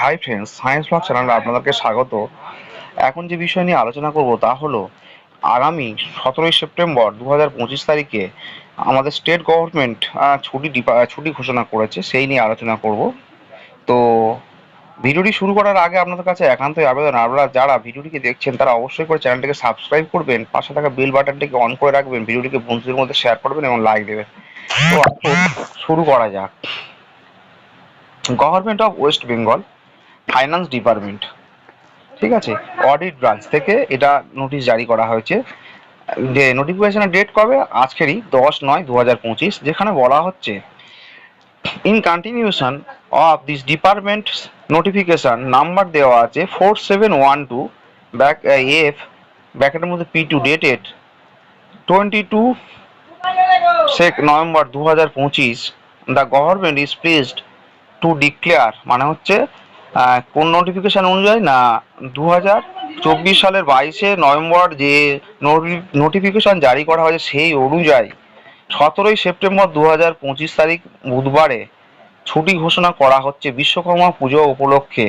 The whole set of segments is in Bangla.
হাই ফ্রেন্ডস সায়েন্স ব্লগ চ্যানেলে আপনাদেরকে স্বাগত। এখন যে বিষয় নিয়ে আলোচনা করব তা হলো, আগামী সতেরোই সেপ্টেম্বর দু হাজার পঁচিশ তারিখে আমাদের স্টেট গভর্নমেন্ট ছুটি ছুটি ঘোষণা করেছে, সেই নিয়ে আলোচনা করব। তো ভিডিওটি শুরু করার আগে আপনাদের কাছে একান্তই আবেদন, আপনারা যারা ভিডিওটিকে দেখছেন তারা অবশ্যই করে চ্যানেলটিকে সাবস্ক্রাইব করবেন, পাশে থাকা বেল বাটনটিকে অন করে রাখবেন, ভিডিওটিকে বন্ধুদের মধ্যে শেয়ার করবেন এবং লাইক দেবেন। তো শুরু করা যাক। Government of West Bengal finance department ঠিক আছে? অডিট ব্রাঞ্চ থেকে এটা নোটিশ জারি করা হয়েছে। যে নোটিফিকেশনের ডেট কবে? আজকেরই দশ নয় দু যেখানে বলা হচ্ছে in continuation of this department notification number দেওয়া আছে four seven one two back F ব্যাকেটের মধ্যে P two dated twenty two sec November দু হাজার পঁচিশ the government is pleased to declare মানে হচ্ছে কোন নোটিফিকেশান অনুযায়ী না দু হাজার চব্বিশ সালের বাইশে নভেম্বর যে নোটিফিকেশন জারি করা হয়েছে সেই অনুযায়ী সতেরোই সেপ্টেম্বর দু হাজার পঁচিশ তারিখ বুধবারে ছুটি ঘোষণা করা হচ্ছে বিশ্বকর্মা পুজো উপলক্ষে।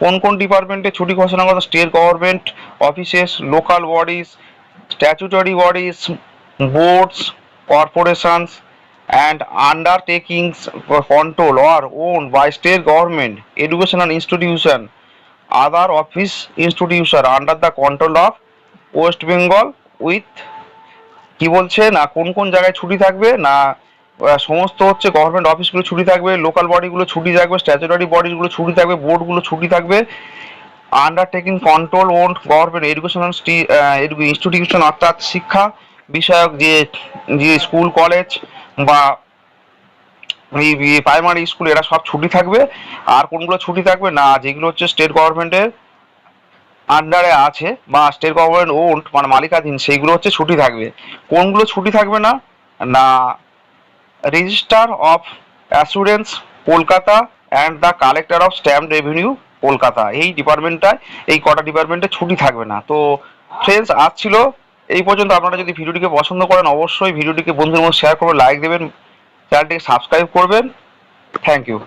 কোন কোন ডিপার্টমেন্টে ছুটি ঘোষণা করা state government, offices, local bodies, statutory bodies, boards corporations and undertakings control or owned by state government, educational institution, other office institution under the control of West Bengal with কি বলছে না কোন কোন জায়গায় ছুটি থাকবে না সমস্ত হচ্ছে গভর্নমেন্ট অফিসগুলো ছুটি থাকবে লোকাল বডিগুলো ছুটি থাকবে স্ট্যাচুটারি বডিগুলো ছুটি থাকবে বোর্ডগুলো ছুটি থাকবে undertaking control own government educational institution অর্থাৎ শিক্ষা বিষয়ক যে যে স্কুল কলেজ বা এই প্রাইমারি স্কুল এরা সব ছুটি থাকবে। আর কোনগুলো ছুটি থাকবে? না, যেগুলো হচ্ছে স্টেট গভর্নমেন্টের আন্ডারে আছে বা স্টেট গভর্নমেন্ট ওন্ড মানে মালিকাধীন, সেইগুলো হচ্ছে ছুটি থাকবে। কোনগুলো ছুটি থাকবে না? না register of assurance Kolkata and the collector of stamp revenue Kolkata. এই ডিপার্টমেন্টটায় এই কটা ডিপার্টমেন্টে ছুটি থাকবে না। তো ফ্রেন্ডস আজ ছিল এই পর্যন্ত আপনারা যদি ভিডিওটিকে পছন্দ করেন, অবশ্যই ভিডিওটিকে বন্ধুর মধ্যে শেয়ার করবেন লাইক দেবেন চ্যানেলটিকে সাবস্ক্রাইব করবেন। Thank you